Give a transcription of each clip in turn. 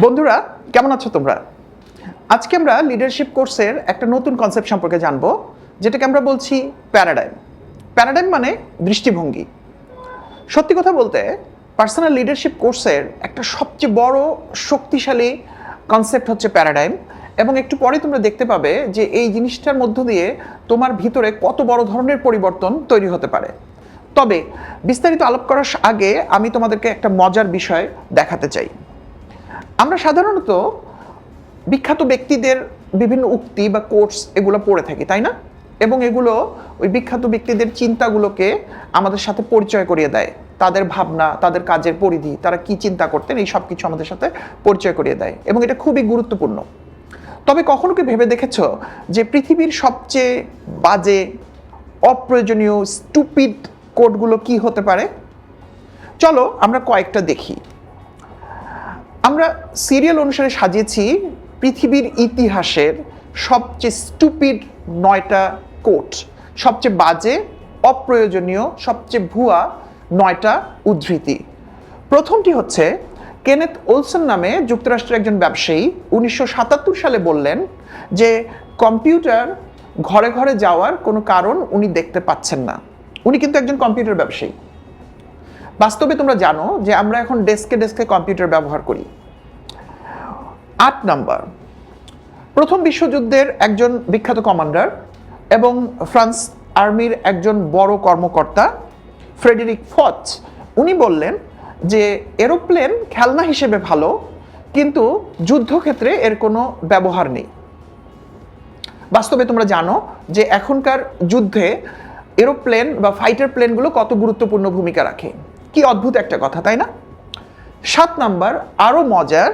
বন্ধুরা, কেমন আছো তোমরা? আজকে আমরা লিডারশিপ কোর্সের একটা নতুন কনসেপ্ট সম্পর্কে জানব, যেটাকে আমরা বলছি প্যারাডাইম প্যারাডাইম মানে দৃষ্টিভঙ্গি। সত্যি কথা বলতে পার্সোনাল লিডারশিপ কোর্সের একটা সবচেয়ে বড় শক্তিশালী কনসেপ্ট হচ্ছে প্যারাডাইম এবং একটু পরে তোমরা দেখতে পাবে যে এই জিনিসটার মধ্য দিয়ে তোমার ভিতরে কত বড় ধরনের পরিবর্তন তৈরি হতে পারে। তবে বিস্তারিত আলাপ করার আগে আমি তোমাদেরকে একটা মজার বিষয় দেখাতে চাই। আমরা সাধারণত বিখ্যাত ব্যক্তিদের বিভিন্ন উক্তি বা কোর্স এগুলো পড়ে থাকি, তাই না? এবং এগুলো ওই বিখ্যাত ব্যক্তিদের চিন্তাগুলোকে আমাদের সাথে পরিচয় করিয়ে দেয়। তাদের ভাবনা, তাদের কাজের পরিধি, তারা কি চিন্তা করতেন, এই সব কিছু আমাদের সাথে পরিচয় করিয়ে দেয় এবং এটা খুবই গুরুত্বপূর্ণ। তবে কখনো কি ভেবে দেখেছ যে পৃথিবীর সবচেয়ে বাজে, অপ্রয়োজনীয় স্টুপিড কোডগুলো কি হতে পারে? চলো আমরা কয়েকটা দেখি। আমরা সিরিয়াল অনুসারে সাজিয়েছি পৃথিবীর ইতিহাসের সবচেয়ে স্টুপিড নয়টা কোট সবচেয়ে বাজে, অপ্রয়োজনীয়, সবচেয়ে ভুয়া নয়টা উদ্ধৃতি। প্রথমটি হচ্ছে কেনেথ ওলসন নামে যুক্তরাষ্ট্রের একজন ব্যবসায়ী উনিশশো সাতাত্তর সালে বললেন যে, কম্পিউটার ঘরে ঘরে যাওয়ার কোনো কারণ উনি দেখতে পাচ্ছেন না। উনি কিন্তু একজন কম্পিউটার ব্যবসায়ী। বাস্তবে তোমরা জানো যে আমরা এখন ডেস্কে ডেস্কে কম্পিউটার ব্যবহার করি। আট নাম্বার। প্রথম বিশ্বযুদ্ধের একজন বিখ্যাত কমান্ডার এবং ফ্রান্স আর্মির একজন বড় কর্মকর্তা, ফ্রেডেরিক ফচ, উনি বললেন যে এরোপ্লেন খেলনা হিসেবে ভালো, কিন্তু যুদ্ধক্ষেত্রে এর কোনো ব্যবহার নেই। বাস্তবে তোমরা জানো যে এখনকার যুদ্ধে এরোপ্লেন বা ফাইটার প্লেনগুলো কত গুরুত্বপূর্ণ ভূমিকা রাখে। কি অদ্ভুত একটা কথা, তাই না? সাত নাম্বার আরও মজার,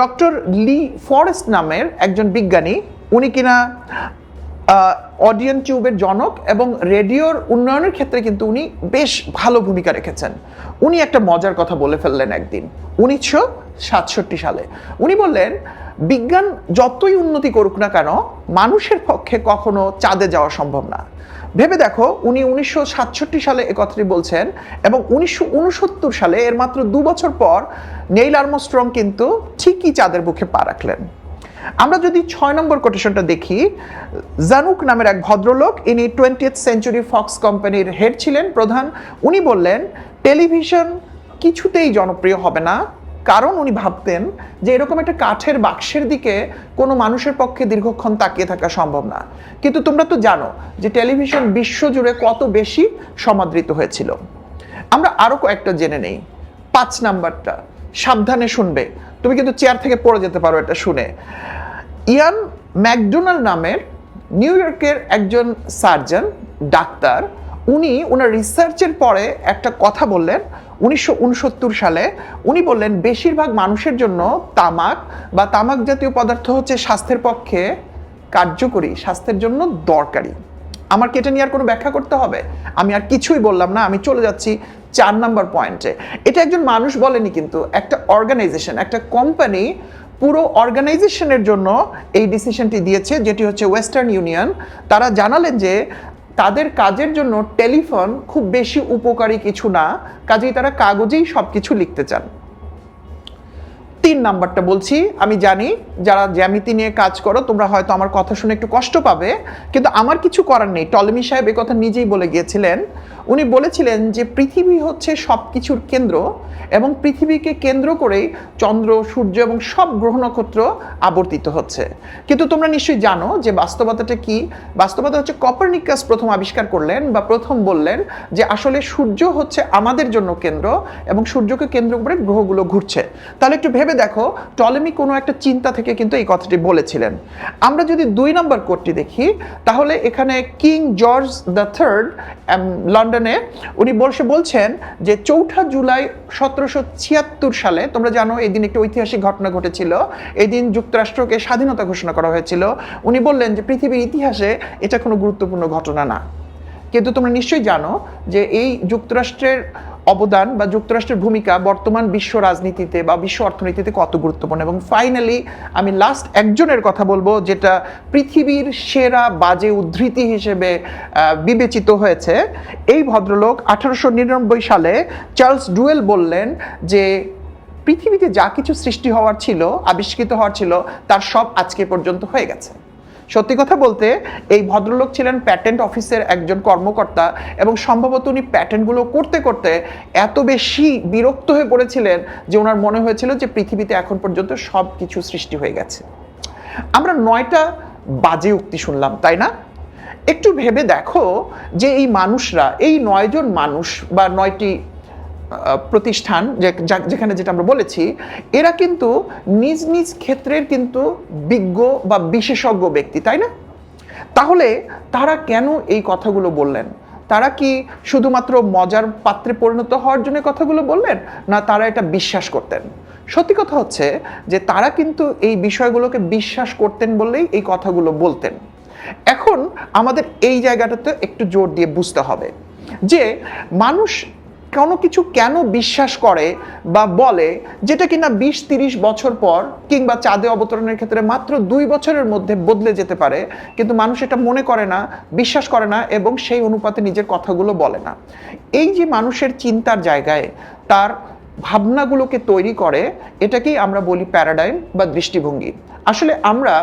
ডক্টর লি ফরেস্ট নামের একজন বিজ্ঞানী, উনি কিনা অডিয়ন টিউবের জনক এবং রেডিওর উন্নয়নের ক্ষেত্রে কিন্তু উনি বেশ ভালো ভূমিকা রেখেছেন। উনি একটা মজার কথা বলে ফেললেন একদিন। উনিশশো সাতষট্টি সালে। উনি বললেন, বিজ্ঞান যতই উন্নতি করুক না কেন, মানুষের পক্ষে কখনো চাঁদে যাওয়া সম্ভব না। ভেবে দেখো, উনি উনিশশো সাতষট্টি সালে এ কথাটি বলছেন এবং উনিশশো উনসত্তর সালে এর মাত্র দু বছর পর নেইল আর্মস্ট্রং কিন্তু ঠিকই চাঁদের বুকে পা রাখলেন। আমরা যদি ছয় নম্বর কোটেশনটা দেখি, জানুক নামের এক ভদ্রলোক, ইনি টোয়েন্টিয়েথ সেঞ্চুরি ফক্স কোম্পানির হেড ছিলেন, প্রধান। উনি বললেন, টেলিভিশন কিছুতেই জনপ্রিয় হবে না কারণ উনি ভাবতেন যে এরকম একটা কাঠের বাক্সের দিকে কোনো মানুষের পক্ষে দীর্ঘক্ষণ তাকিয়ে থাকা সম্ভব না। কিন্তু তোমরা তো জানো যে টেলিভিশন বিশ্বজুড়ে কত বেশি সমাদৃত হয়েছিল। আমরা আরও কয়েকটা জেনে নেই। পাঁচ নাম্বারটা, সাবধানে শুনবে। তুমি কিন্তু চেয়ার থেকে পড়ে যেতে পারো এটা শুনে। ইয়ান ম্যাকডোনাল্ড নামের নিউ ইয়র্কের একজন সার্জন, ডাক্তার উনি ওনার রিসার্চের পরে একটা কথা বললেন, উনিশশো উনসত্তর সালে। উনি বললেন, বেশিরভাগ মানুষের জন্য তামাক বা তামাক জাতীয় পদার্থ হচ্ছে স্বাস্থ্যের পক্ষে কার্যকরী, স্বাস্থ্যের জন্য দরকারি। আমার কি এটা নিয়ে আর কোনো ব্যাখ্যা করতে হবে? আমি আর কিছুই বললাম না, আমি চলে যাচ্ছি চার নাম্বার পয়েন্টে। এটা একজন মানুষ বলেনি কিন্তু, একটা অর্গানাইজেশন একটা কোম্পানি পুরো অর্গানাইজেশনের জন্য এই ডিসিশনটি দিয়েছে, যেটি হচ্ছে ওয়েস্টার্ন ইউনিয়ন তারা জানালেন যে তাদের কাজের জন্য টেলিফোন খুব বেশি উপকারী কিছু না, কাজেই তারা কাগজেই সব কিছু লিখতে চান। তিন নাম্বারটা বলছি, আমি জানি যারা জ্যামিতি নিয়ে কাজ করো, তোমরা হয়তো আমার কথা শুনে একটু কষ্ট পাবে, কিন্তু আমার কিছু করার নেই। টলমি সাহেব কথা নিজেই বলে গিয়েছিলেন উনি বলেছিলেন যে পৃথিবী হচ্ছে সব কিছুর কেন্দ্র এবং পৃথিবীকে কেন্দ্র করেই চন্দ্র, সূর্য এবং সব গ্রহ নক্ষত্র আবর্তিত হচ্ছে। কিন্তু তোমরা নিশ্চয়ই জানো যে বাস্তবতাটা কি? বাস্তবতা হচ্ছে কপারনিকাস প্রথম আবিষ্কার করলেন বা প্রথম বললেন যে আসলে সূর্য হচ্ছে আমাদের জন্য কেন্দ্র এবং সূর্যকে কেন্দ্র করে গ্রহগুলো ঘুরছে। তাহলে একটু ভেবে দেখো, টলেমি কোনো একটা চিন্তা থেকে কিন্তু এই কথাটি বলেছিলেন। আমরা যদি দুই নম্বর কোডটি দেখি, তাহলে এখানে কিং জর্জ দ্য থার্ড লন্ডনে উনি বসে বলছেন যে চৌঠা জুলাই সতেরোশো ছিয়াত্তর সালে, তোমরা জানো এই দিন একটি ঐতিহাসিক ঘটনা ঘটেছিল। এই দিন যুক্তরাষ্ট্রকে স্বাধীনতা ঘোষণা করা হয়েছিল। উনি বললেন যে পৃথিবীর ইতিহাসে এটা কোনো গুরুত্বপূর্ণ ঘটনা না। কিন্তু তোমরা নিশ্চয়ই জানো যে এই যুক্তরাষ্ট্রের অবদান বা যুক্তরাষ্ট্রের ভূমিকা বর্তমান বিশ্ব রাজনীতিতে বা বিশ্ব অর্থনীতিতে কত গুরুত্বপূর্ণ? এবং ফাইনালি আমি লাস্ট একজনের কথা বলব যেটা পৃথিবীর সেরা বাজে উদ্ধৃতি হিসেবে বিবেচিত হয়েছে। এই ভদ্রলোক আঠারোশো নিরানব্বই সালে চার্লস ডুয়েল বললেন যে, পৃথিবীতে যা কিছু সৃষ্টি হওয়ার ছিল, আবিষ্কৃত হওয়ার ছিল, তার সব আজকে পর্যন্ত হয়ে গেছে। সত্যি কথা বলতে, এই ভদ্রলোক ছিলেন প্যাটেন্ট অফিসের একজন কর্মকর্তা এবং সম্ভবত উনি প্যাটেন্টগুলো করতে করতে এত বেশি বিরক্ত হয়ে পড়েছিলেন যে ওনার মনে হয়েছিল যে পৃথিবীতে এখন পর্যন্ত সব কিছু সৃষ্টি হয়ে গেছে। আমরা নয়টা বাজে উক্তি শুনলাম, তাই না? একটু ভেবে দেখো যে এই মানুষরা, এই নয়জন মানুষ বা নয়টি প্রতিষ্ঠান যেখানে যেটা আমরা বলেছি, এরা কিন্তু নিজ নিজ ক্ষেত্রের কিন্তু বিজ্ঞ বা বিশেষজ্ঞ ব্যক্তি, তাই না? তাহলে তারা কেন এই কথাগুলো বললেন? তারা কি শুধুমাত্র মজার পাত্রে পরিণত হওয়ার জন্য কথাগুলো বললেন, না তারা এটা বিশ্বাস করতেন? সত্যি কথা হচ্ছে যে তারা কিন্তু এই বিষয়গুলোকে বিশ্বাস করতেন বললেই এই কথাগুলো বলতেন। এখন আমাদের এই জায়গাটাতে একটু জোর দিয়ে বুঝতে হবে যে মানুষ কোনো কিছু কেন বিশ্বাস করে বা বলে যেটা কিনা বিশ, তিরিশ বছর পর কিংবা চাঁদে অবতরণের ক্ষেত্রে মাত্র দুই বছরের মধ্যে বদলে যেতে পারে, কিন্তু মানুষ এটা মনে করে না, বিশ্বাস করে না এবং সেই অনুপাতে নিজের কথাগুলো বলে না। এই যে মানুষের চিন্তার জায়গায় তার ভাবনাগুলোকে তৈরি করে, এটাকেই আমরা বলি প্যারাডাইম বা দৃষ্টিভঙ্গি। আসলে আমরা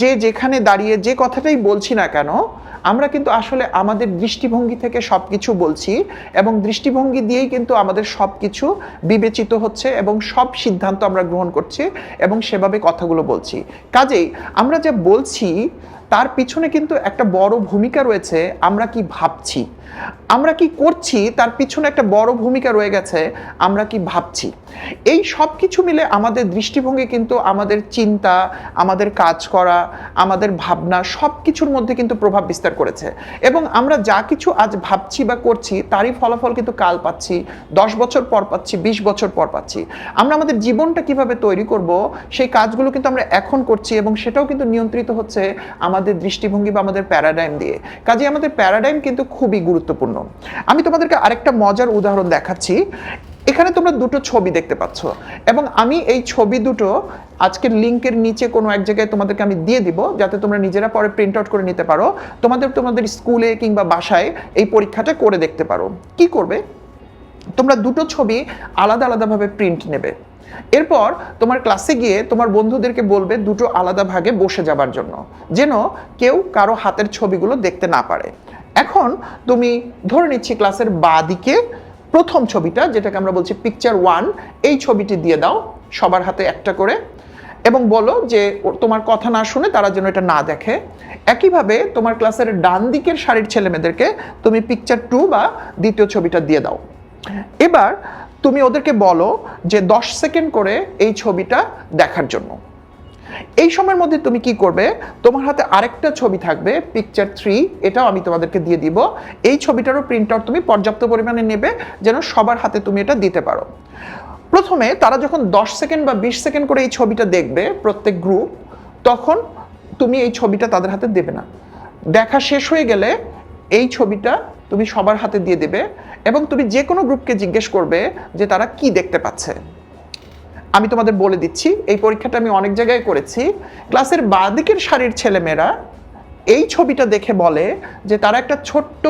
যে যেখানে দাঁড়িয়ে যে কথাটাই বলছি না কেন, আমরা কিন্তু আসলে আমাদের দৃষ্টিভঙ্গি থেকে সব কিছু বলছি এবং দৃষ্টিভঙ্গি দিয়েই কিন্তু আমাদের সব কিছু বিবেচিত হচ্ছে এবং সব সিদ্ধান্ত আমরা গ্রহণ করছি এবং সেভাবে কথাগুলো বলছি। কাজেই আমরা যা বলছি তার পিছনে কিন্তু একটা বড় ভূমিকা রয়েছে, আমরা কি ভাবছি? আমরা কি করছি, তার পিছনে একটা বড় ভূমিকা রয়ে গেছে, আমরা কি ভাবছি? এই সব কিছু মিলে আমাদের দৃষ্টিভঙ্গি কিন্তু আমাদের চিন্তা, আমাদের কাজ করা, আমাদের ভাবনা, সব কিছুর মধ্যে কিন্তু প্রভাব বিস্তার করেছে। এবং আমরা যা কিছু আজ ভাবছি বা করছি, তারই ফলাফল কিন্তু কাল পাচ্ছি, দশ বছর পর পাচ্ছি, বিশ বছর পর পাচ্ছি। আমরা আমাদের জীবনটা কীভাবে তৈরি করব, সেই কাজগুলো কিন্তু আমরা এখন করছি এবং সেটাও কিন্তু নিয়ন্ত্রিত হচ্ছে আমাদের দৃষ্টিভঙ্গি বা আমাদের প্যারাডাইম দিয়ে। কাজে আমাদের প্যারাডাইম কিন্তু খুবই গুরুত্বপূর্ণ। আমি তোমাদেরকে আরেকটা মজার উদাহরণ দেখাচ্ছি। এখানে তোমরা দুটো ছবি দেখতে পাচ্ছ। এবং আমি এই ছবি দুটো আজকের লিঙ্কের নিচে কোনো এক জায়গায় তোমাদেরকে আমি দিয়ে দিব, যাতে তোমরা নিজেরা পরে প্রিন্ট আউট করে নিতে পারো। তোমাদের তোমাদের স্কুলে কিংবা বাসায় এই পরীক্ষাটা করে দেখতে পারো। কি করবে? তোমরা দুটো ছবি আলাদা আলাদাভাবে প্রিন্ট নেবে। এরপর তোমার ক্লাসে গিয়ে তোমার বন্ধুদেরকে বলবে দুটো আলাদা ভাগে বসে যাবার জন্য, যেন কেউ কারও হাতের ছবিগুলো দেখতে না পারে। এখন তুমি ধরে নিচ্ছি ক্লাসের বা দিকে প্রথম ছবিটা, যেটাকে আমরা বলছি পিকচার ওয়ান এই ছবিটি দিয়ে দাও সবার হাতে একটা করে এবং বলো যে তোমার কথা না শুনে তারা যেন এটা না দেখে। একইভাবে তোমার ক্লাসের ডান দিকের শাড়ির ছেলেমেয়েদেরকে তুমি পিকচার টু বা দ্বিতীয় ছবিটা দিয়ে দাও। এবার তুমি ওদেরকে বলো যে দশ সেকেন্ড করে এই ছবিটা দেখার জন্য। এই সময়ের মধ্যে তুমি কি করবে? তোমার হাতে আরেকটা ছবি থাকবে পিকচার থ্রি এটাও আমি তোমাদেরকে দিয়ে দিব। এই ছবিটারও প্রিন্ট আউট তুমি পর্যাপ্ত পরিমাণে নেবে যেন সবার হাতে তুমি এটা দিতে পারো। প্রথমে তারা যখন দশ সেকেন্ড বা বিশ সেকেন্ড করে এই ছবিটা দেখবে, প্রত্যেক গ্রুপ তখন তুমি এই ছবিটা তাদের হাতে দেবে না। দেখা শেষ হয়ে গেলে এই ছবিটা তুমি সবার হাতে দিয়ে দেবে। এবং তুমি যে কোনো গ্রুপকে জিজ্ঞেস করবে যে তারা কি দেখতে পাচ্ছে। আমি তোমাদের বলে দিচ্ছি, এই পরীক্ষাটা আমি অনেক জায়গায় করেছি। ক্লাসের বাঁদিকের সারির ছেলেমেয়েরা এই ছবিটা দেখে বলে যে তারা একটা ছোট্ট,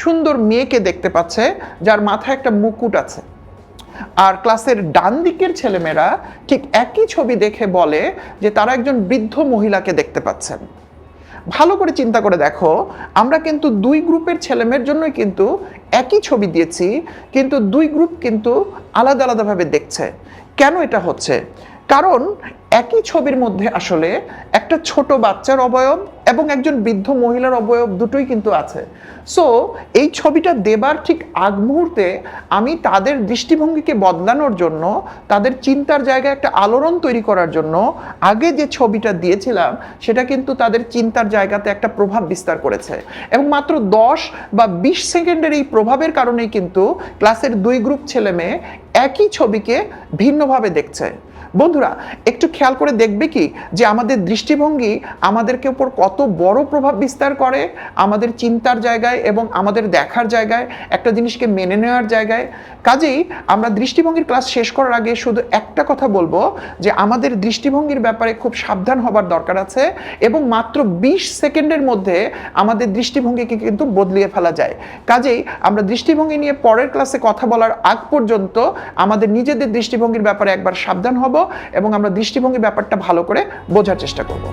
সুন্দর মেয়েকে দেখতে পাচ্ছে যার মাথায় একটা মুকুট আছে। আর ক্লাসের ডান দিকের ছেলেমেয়েরা ঠিক একই ছবি দেখে বলে যে তারা একজন বৃদ্ধ মহিলাকে দেখতে পাচ্ছেন। ভালো করে চিন্তা করে দেখো, আমরা কিন্তু দুই গ্রুপের ছেলেমেয়ের জন্যই কিন্তু একই ছবি দিয়েছি, কিন্তু দুই গ্রুপ কিন্তু আলাদা আলাদাভাবে দেখছে। কেন এটা হচ্ছে? কারণ একই ছবির মধ্যে আসলে একটা ছোট বাচ্চার অবয়ব এবং একজন বৃদ্ধ মহিলার অবয়ব দুটোই কিন্তু আছে। সো এই ছবিটা দেবার ঠিক আগ মুহূর্তে আমি তাদের দৃষ্টিভঙ্গিকে বদলানোর জন্য, তাদের চিন্তার জায়গায় একটা আলোড়ন তৈরি করার জন্য আগে যে ছবিটা দিয়েছিলাম, সেটা কিন্তু তাদের চিন্তার জায়গাতে একটা প্রভাব বিস্তার করেছে। এবং মাত্র দশ বা বিশ সেকেন্ডের এই প্রভাবের কারণেই কিন্তু ক্লাসের দুই গ্রুপ ছেলে মেয়ে একই ছবিকে ভিন্নভাবে দেখছে। বন্ধুরা, একটু খেয়াল করে দেখবে কি যে আমাদের দৃষ্টিভঙ্গি আমাদেরকে উপর কত বড় প্রভাব বিস্তার করে আমাদের চিন্তার জায়গায় এবং আমাদের দেখার জায়গায়, একটা জিনিসকে মেনে নেওয়ার জায়গায়। কাজেই আমরা দৃষ্টিভঙ্গির ক্লাস শেষ করার আগে শুধু একটা কথা বলব যে আমাদের দৃষ্টিভঙ্গির ব্যাপারে খুব সাবধান হবার দরকার আছে এবং মাত্র বিশ সেকেন্ডের মধ্যে আমাদের দৃষ্টিভঙ্গিকে কিন্তু বদলিয়ে ফেলা যায়। কাজেই আমরা দৃষ্টিভঙ্গি নিয়ে পরের ক্লাসে কথা বলার আগ পর্যন্ত আমাদের নিজেদের দৃষ্টিভঙ্গির ব্যাপারে একবার সাবধান হব। এবং আমরা দৃষ্টিভঙ্গি ব্যাপারটা ভালো করে বোঝার চেষ্টা করব।